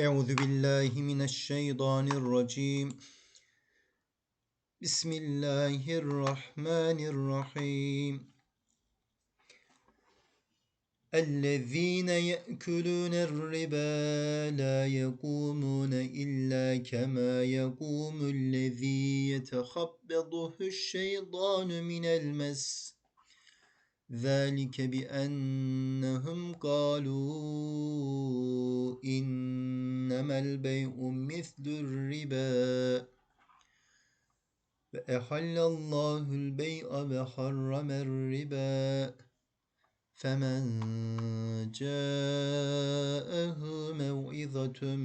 أعوذ بالله من الشيطان الرجيم بسم الله الرحمن الرحيم الذين يأكلون الربا لا يقومون إلا كما يقوم الذي يتخبطه الشيطان من المس ذلك بأنهم قالوا إنما البيع مثل الربا وأحل الله البيع وحرم الربا فمن جاءه موعظة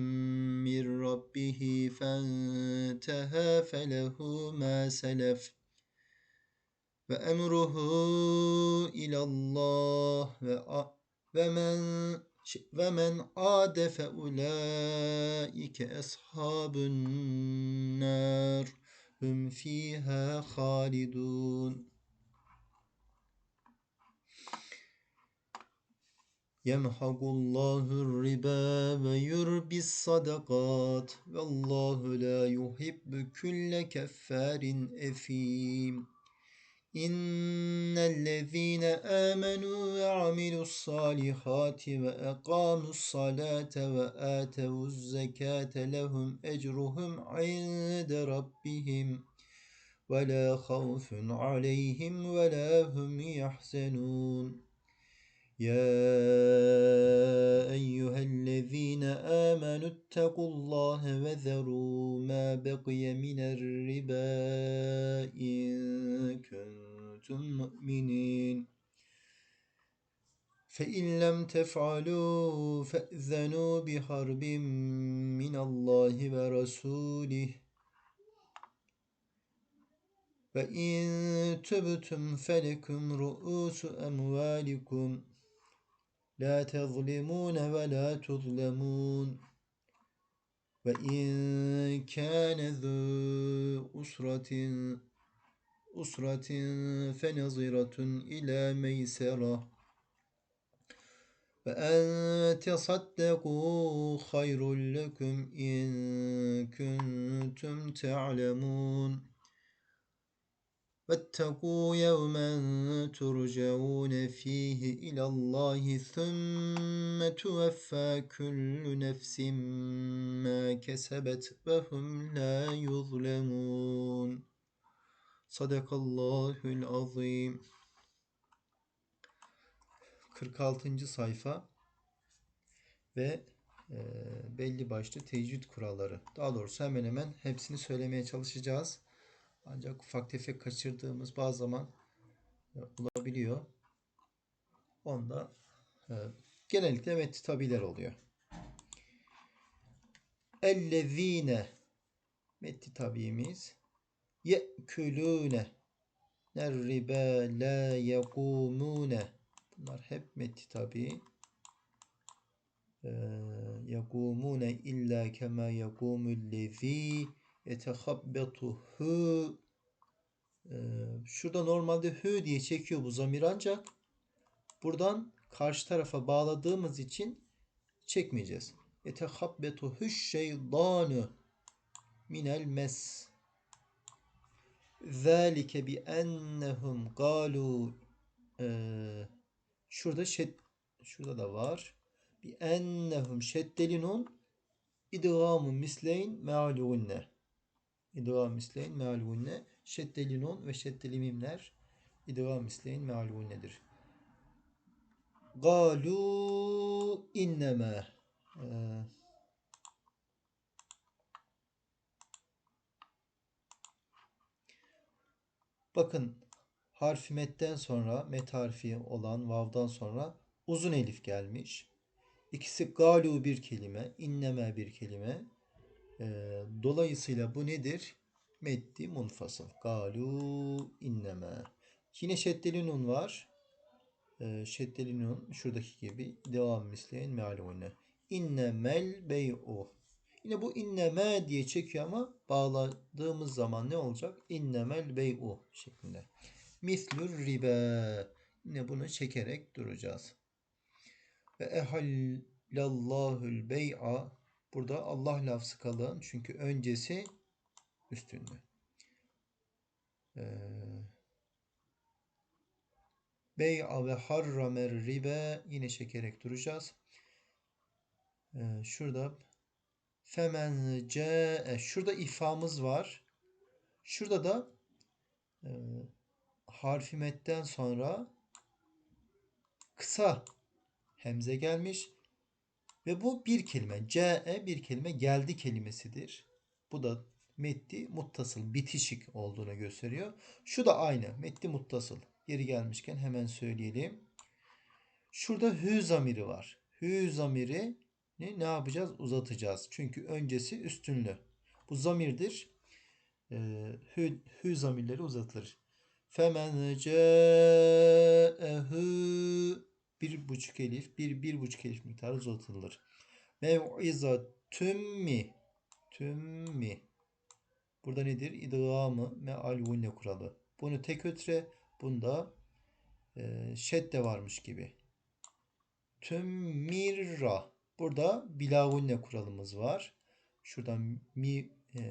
من ربه فانتهى فله ما سلف وأمره إلى الله Şey, ve men ade fe ulaike eshabun nar hum fiha halidun. Yemhaqullahu riba ve yurbis sadakat. Vallahu la yuhibbu külle keffarin efim. إن الذين آمنوا وعملوا الصالحات وأقاموا الصلاة وآتوا الزكاة لهم أجرهم عند ربهم ولا خوف عليهم ولا هم يحزنون. يا أيها الذين آمنوا اتقوا الله وذروا ما بقي من الربا إن كنتم مؤمنين فإن لم تفعلوا فأذنوا بحرب من الله ورسوله وإن تبتم فلكم رؤوس أموالكم لا تظلمون ولا تظلمون وإن كان ذو أسرة أسرة فنظرة إلى ميسرة. وأن تصدقوا خير لكم إن كنتم تعلمون. واتقوا يوما ترجعون فيه إلى الله ثم توفى كل نفس ما كسبت وهم لا يظلمون. Sadakallahül azim. 46. sayfa ve e, belli başlı tecvid kuralları. Daha doğrusu hemen hemen hepsini söylemeye çalışacağız. Ancak ufak tefek kaçırdığımız bazı zaman e, olabiliyor. Onda e, genellikle mettitabiler oluyor. Ellezine metti tabiimiz ye'kulune nerribe la yekumune bunlar hep metni tabi e, yekumune illa kema yekumüllezi yetehabbetuhu ee, şurada normalde hü diye çekiyor bu zamir ancak buradan karşı tarafa bağladığımız için çekmeyeceğiz. Yetehabbetuhu şeytanu minel mes zâlike bi ennehum galu ee, şurada şed şurada da var. Bi ennehum şeddelinun idgamu misleyn mealunne. İdgam misleyn mealunne. Şeddeli nun ve şeddeli mimler idgam misleyn mealunnedir. Galu inneme. Ee, bakın harfi metten sonra met harfi olan vav'dan sonra uzun elif gelmiş. İkisi galu bir kelime, inneme bir kelime. Ee, dolayısıyla bu nedir? Meddi munfasıl. Galu inneme. Yine şeddeli nun var. Ee, şeddeli nun şuradaki gibi devam misleyin mealune. İnnemel bey'u. Yine bu inneme diye çekiyor ama bağladığımız zaman ne olacak? İnnemel bey'u şeklinde. Mislür ribe. Yine bunu çekerek duracağız. Ve ehallallahul bey'a. Burada Allah lafzı kalın. Çünkü öncesi üstünlü. Ee, Bey'a ve harramer ribe yine çekerek duracağız. Ee, şurada femen ce şurada ifamız var. Şurada da e, harfi metten sonra kısa hemze gelmiş ve bu bir kelime. Ce bir kelime geldi kelimesidir. Bu da metti muttasıl bitişik olduğunu gösteriyor. Şu da aynı metti muttasıl. Yeri gelmişken hemen söyleyelim. Şurada hü zamiri var. Hü zamiri ne, ne yapacağız? Uzatacağız. Çünkü öncesi üstünlü. Bu zamirdir. Ee, hü, hü zamirleri uzatılır. Femen ce'ehu bir buçuk elif, bir bir buçuk elif miktarı uzatılır. Mev'iza tümmi tümmi Burada nedir? İdgamı meal gunne kuralı. Bunu tek ötre, bunda e, şedde varmış gibi. Tümmirra. Burada bilagunne kuralımız var. Şuradan mi e,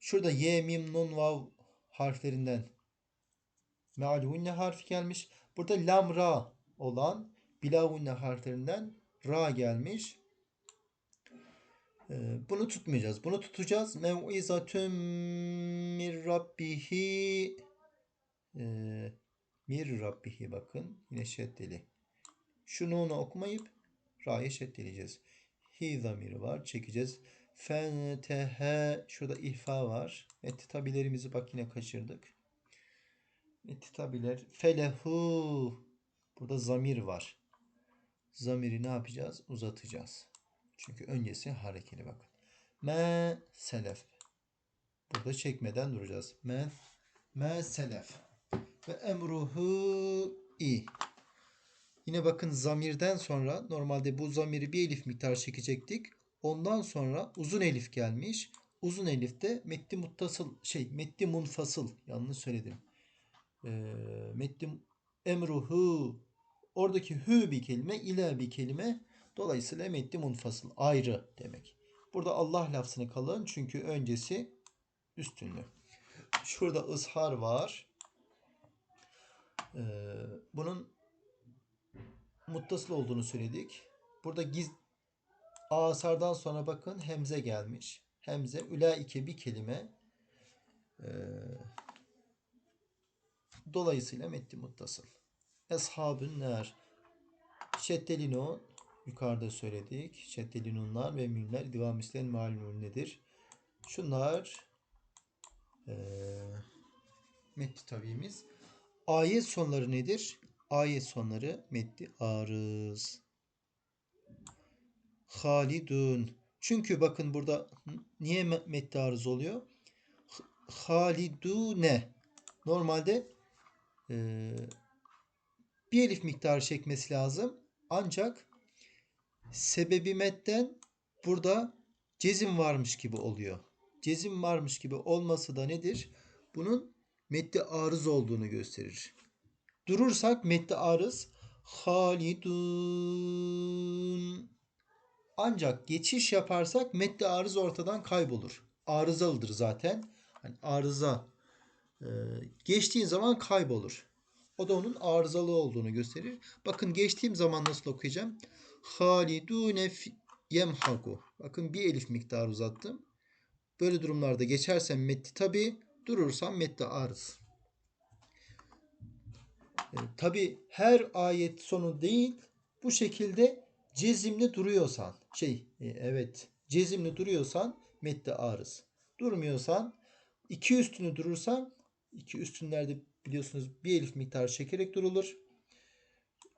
şurada ye mim nun vav harflerinden mealunne harfi gelmiş. Burada lam ra olan bilagunne harflerinden ra gelmiş. Ee, bunu tutmayacağız. Bunu tutacağız. Mev'izatüm mir rabbihi ee, mir rabbihi bakın. Yine şeddeli. Şunu onu okumayıp ra'yı şeddeleyeceğiz. Hi zamiri var. Çekeceğiz. Fentehe şurada ihfa var. Ettitabilerimizi bak yine kaçırdık. Ettitabiler felehu burada zamir var. Zamiri ne yapacağız? Uzatacağız. Çünkü öncesi harekeli bakın. Me selef. Burada çekmeden duracağız. Me me selef. Ve emruhu i. Yine bakın zamirden sonra normalde bu zamiri bir elif miktar çekecektik. Ondan sonra uzun elif gelmiş. Uzun elifte metni muttasıl şey metni munfasıl yanlış söyledim. E, metni emruhu oradaki hü bir kelime ile bir kelime dolayısıyla metni munfasıl ayrı demek. Burada Allah lafzını kalın çünkü öncesi üstünlü. Şurada ızhar var. Ee, bunun muttasıl olduğunu söyledik. Burada giz asardan sonra bakın hemze gelmiş. Hemze ülaike bir kelime. Ee, dolayısıyla metni muttasıl. Eshabün ner. Şeddeli nun yukarıda söyledik. Şeddeli nunlar ve mimler devam isteyen malum nedir? Şunlar ee, metni tabimiz. Ayet sonları nedir? Ayet sonları metni arız. Halidun. Çünkü bakın burada niye metni arız oluyor? Halidune. Normalde e, bir elif miktarı çekmesi lazım. Ancak sebebi metten burada cezim varmış gibi oluyor. Cezim varmış gibi olması da nedir? Bunun metni arız olduğunu gösterir. Durursak metni arız halidun ancak geçiş yaparsak metni arız ortadan kaybolur. Arızalıdır zaten. Hani arıza e, geçtiğin zaman kaybolur. O da onun arızalı olduğunu gösterir. Bakın geçtiğim zaman nasıl okuyacağım? Halidune yemhaku. Bakın bir elif miktarı uzattım. Böyle durumlarda geçersem metti tabi, durursam metti arız. E, tabi her ayet sonu değil bu şekilde cezimli duruyorsan şey e, evet cezimli duruyorsan metti arız. Durmuyorsan iki üstünü durursan iki üstünlerde biliyorsunuz bir elif miktar çekerek durulur.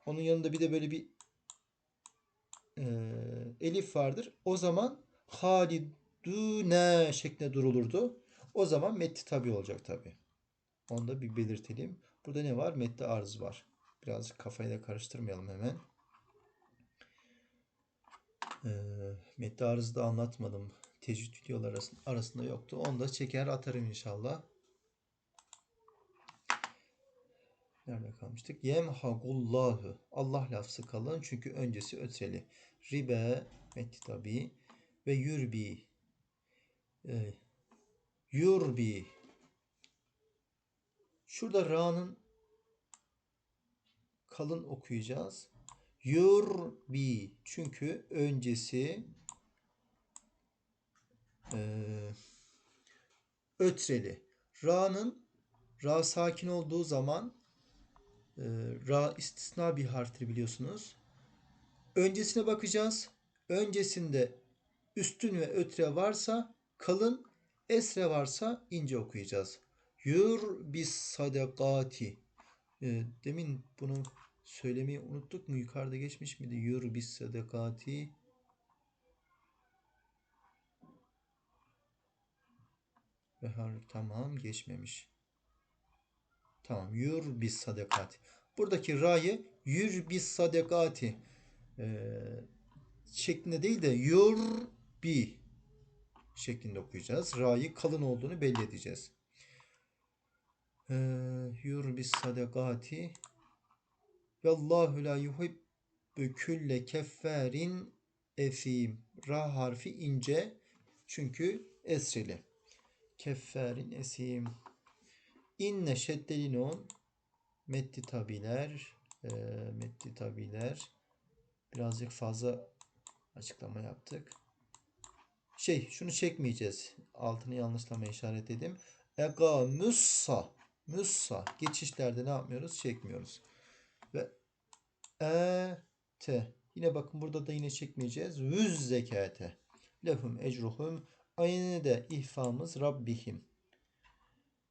Onun yanında bir de böyle bir e, elif vardır. O zaman halidune şeklinde durulurdu. O zaman metti tabi olacak tabi. Onu da bir belirtelim. Burada ne var? Metti arz var. Birazcık kafayı da karıştırmayalım hemen. E, metti arzı da anlatmadım. Tecrüt videolar arasında yoktu. Onu da çeker atarım inşallah. Nerede kalmıştık? Yemhagullahu. Allah lafzı kalın çünkü öncesi ötreli. Ribe metti tabi. ve yurbi. E, yurbi. Şurada ra'nın kalın okuyacağız. Yurbi. Çünkü öncesi eee ötreli. Ra'nın ra sakin olduğu zaman e, ra istisna bir harftir biliyorsunuz. Öncesine bakacağız. Öncesinde üstün ve ötre varsa kalın, esre varsa ince okuyacağız. Yur bis sadakati. E, demin bunu söylemeyi unuttuk mu? Yukarıda geçmiş miydi? Yur bis sadakati. Ve tamam geçmemiş. Tamam. Yur bis sadakati. Buradaki ra'yı yur bis sadakati e, şeklinde değil de yur bi şeklinde okuyacağız. Ra'yı kalın olduğunu belli edeceğiz. Yur bis sadakati Vallahu la yuhibbu külle keffarin efim. Ra harfi ince çünkü esreli. Keffarin esim. İnne şeddeli nun. Metti tabiler. E, metti tabiler. Birazcık fazla açıklama yaptık. Şey şunu çekmeyeceğiz. Altını yanlışlama işaret edeyim. Ega müssa. Müssa. Geçişlerde ne yapmıyoruz? Çekmiyoruz. Ve e te. Yine bakın burada da yine çekmeyeceğiz. Vüz zekate. Lehum ecruhum. Aynı da ihfamız Rabbihim.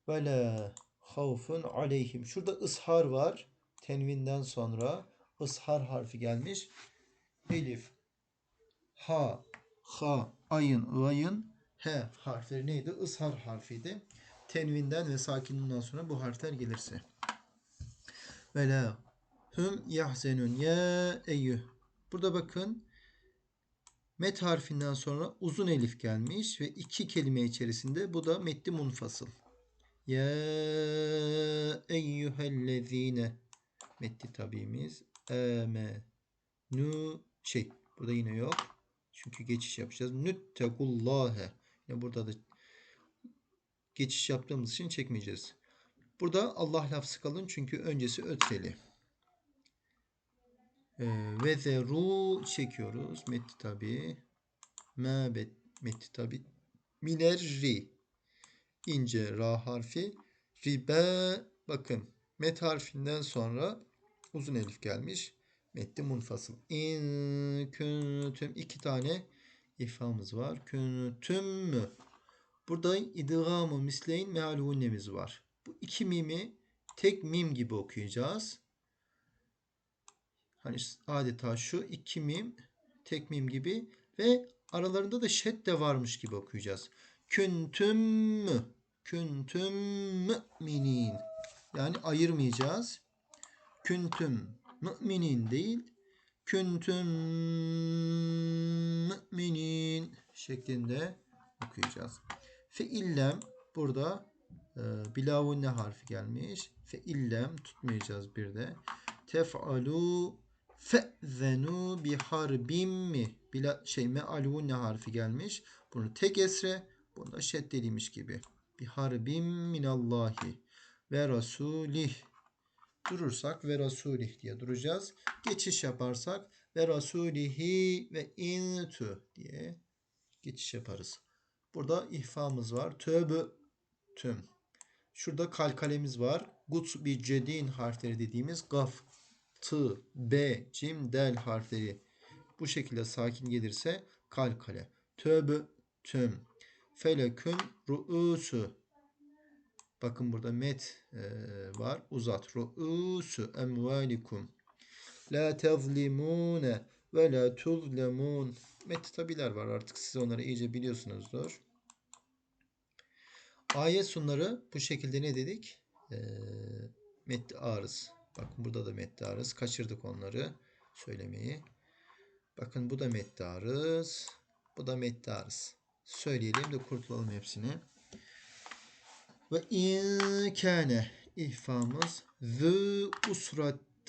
Ve la havfun aleyhim. Şurada ıshar var. Tenvinden sonra ıshar harfi gelmiş. Elif, ha, ha, ayın, vayın, he harfleri neydi? Ishar harfiydi. Tenvinden ve sakininden sonra bu harfler gelirse. Ve la hum yahzenun ya eyyüh. Burada bakın met harfinden sonra uzun elif gelmiş ve iki kelime içerisinde bu da metni munfasıl. Ya eyyühellezine metni tabimiz eme nu şey burada yine yok. Çünkü geçiş yapacağız. Nüttekullâhe. Yine burada da geçiş yaptığımız için çekmeyeceğiz. Burada Allah lafzı kalın çünkü öncesi ötreli. Ee, ve zeru çekiyoruz. Metti tabi. Mebet metti tabi. Minerri. ince ra harfi. Ribe bakın met harfinden sonra uzun elif gelmiş. Metni munfasıl. İn küntüm iki tane ifamız var. Küntüm mü? Burada idgamı misleyin mealunnemiz var. Bu iki mimi tek mim gibi okuyacağız. Hani adeta şu iki mim tek mim gibi ve aralarında da şed de varmış gibi okuyacağız. Küntüm mü? Küntüm müminin. Yani ayırmayacağız. Küntüm müminin değil. Küntüm müminin şeklinde okuyacağız. Fe illem burada e, bilavunne harfi gelmiş. Fe illem tutmayacağız bir de. Tef'alu fe'zenu bi harbim mi? Bila, şey me'alunne harfi gelmiş. Bunu tek esre, bunu da şeddeliymiş gibi. Bi harbim minallahi ve rasulih durursak ve rasulih diye duracağız. Geçiş yaparsak ve rasulihi ve intu diye geçiş yaparız. Burada ihfamız var. Tövbe tüm. Şurada kalkalemiz var. Guts bir cedin harfleri dediğimiz gaf, t, b, cim, del harfleri bu şekilde sakin gelirse kalkale. Tövbe tüm. Feleküm ru'usu. Bakın burada met e, var. Uzat. Ru'usu emvalikum. La tezlimune ve la tuzlemun. Met tabiler var artık siz onları iyice biliyorsunuzdur. Ayet sunları bu şekilde ne dedik? E, metli arız. Bakın burada da metli arız. Kaçırdık onları söylemeyi. Bakın bu da metli arız. Bu da metli arız. Söyleyelim de kurtulalım hepsini. Ve in kâne ihfamız zü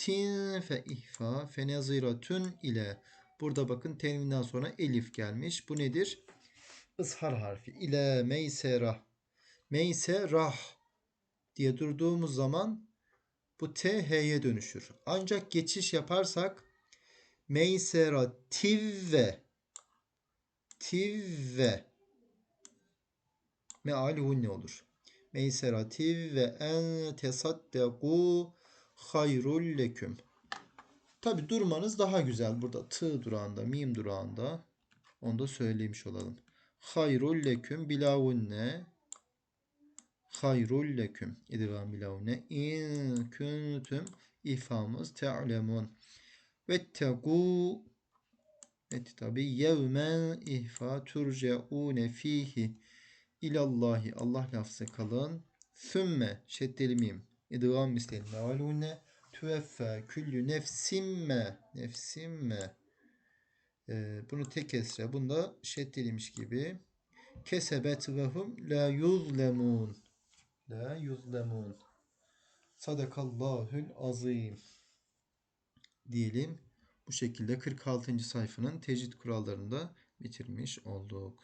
usratin fe ihfa fe neziratun ile Burada bakın tenvinden sonra elif gelmiş. Bu nedir? Ishar harfi. İle meysera. Meyserah diye durduğumuz zaman bu T H'ye dönüşür. Ancak geçiş yaparsak meysera tivve tivve meali hunne olur. Meysera tivve en tesaddeku hayrul leküm. Tabi durmanız daha güzel. Burada tı durağında, mim durağında. Onu da söylemiş olalım. Hayrul leküm bilavunne hayrul leküm. İdgam bilavunne. İn kuntum ifamız te'lemun. Vettegû Evet tabi yevmen ihfa turcaune fihi ilallahi Allah lafzı kalın. Sümme şeddeli mim. İdgam mislelim. Mevalune tüveffe küllü nefsimme nefsimme ee, bunu tek esre bunda şeddelimiş gibi kesebet ve hum la yuzlemun la yuzlemun sadakallahül azim diyelim. Bu şekilde 46. sayfanın tecvid kurallarını da bitirmiş olduk.